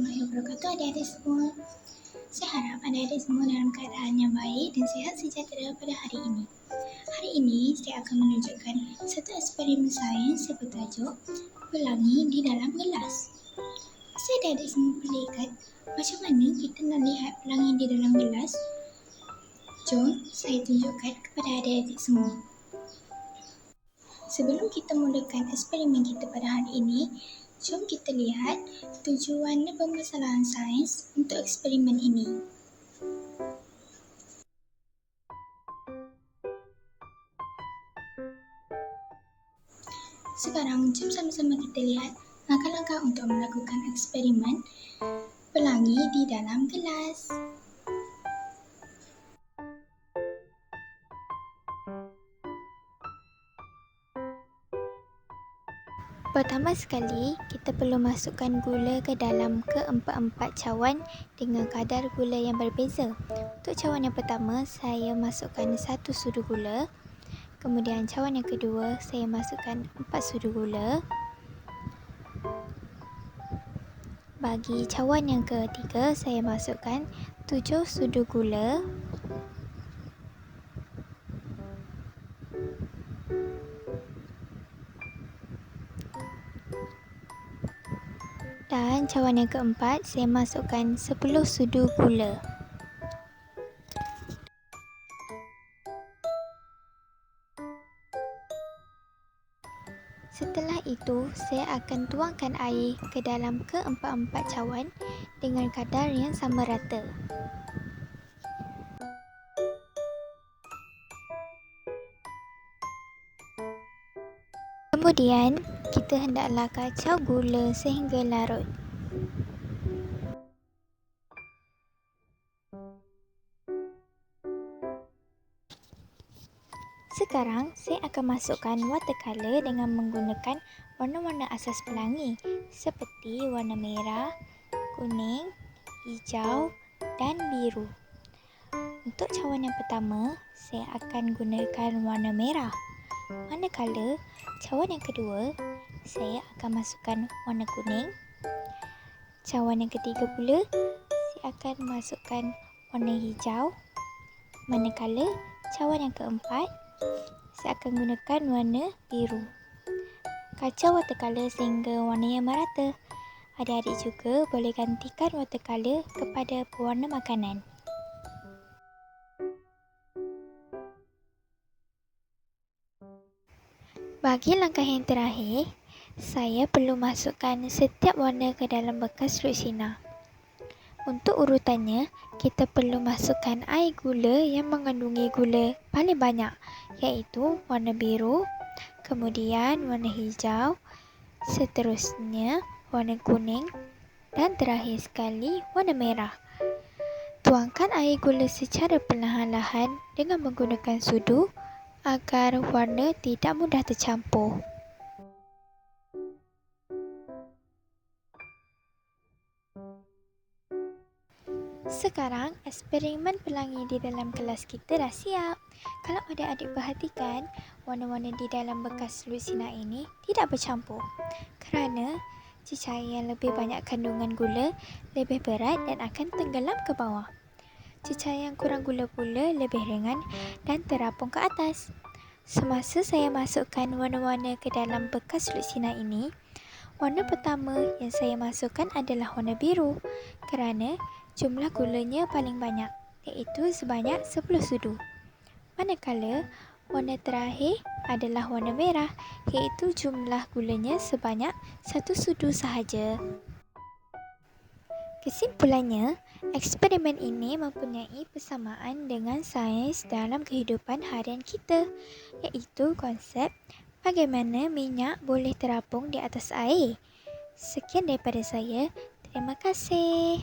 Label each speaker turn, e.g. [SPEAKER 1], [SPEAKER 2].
[SPEAKER 1] wabarakatuh adik-adik semua. Saya harap adik-adik semua dalam keadaan yang baik dan sihat sejahtera pada hari ini. Hari ini saya akan menunjukkan satu eksperimen sains yang bertajuk Pelangi di dalam gelas. Saya adik-adik semua boleh ikat macam mana kita nak lihat pelangi di dalam gelas? Jom saya tunjukkan kepada adik-adik semua. Sebelum kita mulakan eksperimen kita pada hari ini, jom kita lihat tujuan dan permasalahan sains untuk eksperimen ini. Sekarang, jom sama-sama kita lihat langkah-langkah untuk melakukan eksperimen pelangi di dalam gelas. Pertama sekali, kita perlu masukkan gula ke dalam keempat-empat cawan dengan kadar gula yang berbeza. Untuk cawan yang pertama, saya masukkan satu sudu gula. Kemudian cawan yang kedua, saya masukkan empat sudu gula. Bagi cawan yang ketiga, saya masukkan tujuh sudu gula. Dan cawan yang keempat, saya masukkan 10 sudu gula. Setelah itu, saya akan tuangkan air ke dalam keempat-empat cawan dengan kadar yang sama rata. Kemudian, kita hendaklah kacau gula sehingga larut. Sekarang, saya akan masukkan watercolor dengan menggunakan warna-warna asas pelangi seperti warna merah, kuning, hijau dan biru. Untuk cawan yang pertama, saya akan gunakan warna merah. Manakala cawan yang kedua, saya akan masukkan warna kuning. Cawan yang ketiga pula, saya akan masukkan warna hijau. Manakala cawan yang keempat, saya akan gunakan warna biru. Kacau watercolor sehingga warna yang merata. Adik-adik juga boleh gantikan watercolor kepada pewarna makanan. Bagi langkah yang terakhir, saya perlu masukkan setiap warna ke dalam bekas lusina. Untuk urutannya, kita perlu masukkan air gula yang mengandungi gula paling banyak iaitu warna biru, kemudian warna hijau, seterusnya warna kuning dan terakhir sekali warna merah. Tuangkan air gula secara perlahan-lahan dengan menggunakan sudu agar warna tidak mudah tercampur. Sekarang, eksperimen pelangi di dalam kelas kita dah siap. Kalau adik-adik perhatikan, warna-warna di dalam bekas lusina ini tidak bercampur. Kerana cecair yang lebih banyak kandungan gula lebih berat dan akan tenggelam ke bawah cecair yang kurang gula pula lebih ringan dan terapung ke atas. Semasa saya masukkan warna-warna ke dalam bekas lusina ini, warna pertama yang saya masukkan adalah warna biru kerana jumlah gulanya paling banyak iaitu sebanyak 10 sudu. Manakala warna terakhir adalah warna merah iaitu jumlah gulanya sebanyak 1 sudu sahaja. Kesimpulannya, eksperimen ini mempunyai persamaan dengan sains dalam kehidupan harian kita, iaitu konsep bagaimana minyak boleh terapung di atas air. Sekian daripada saya. Terima kasih.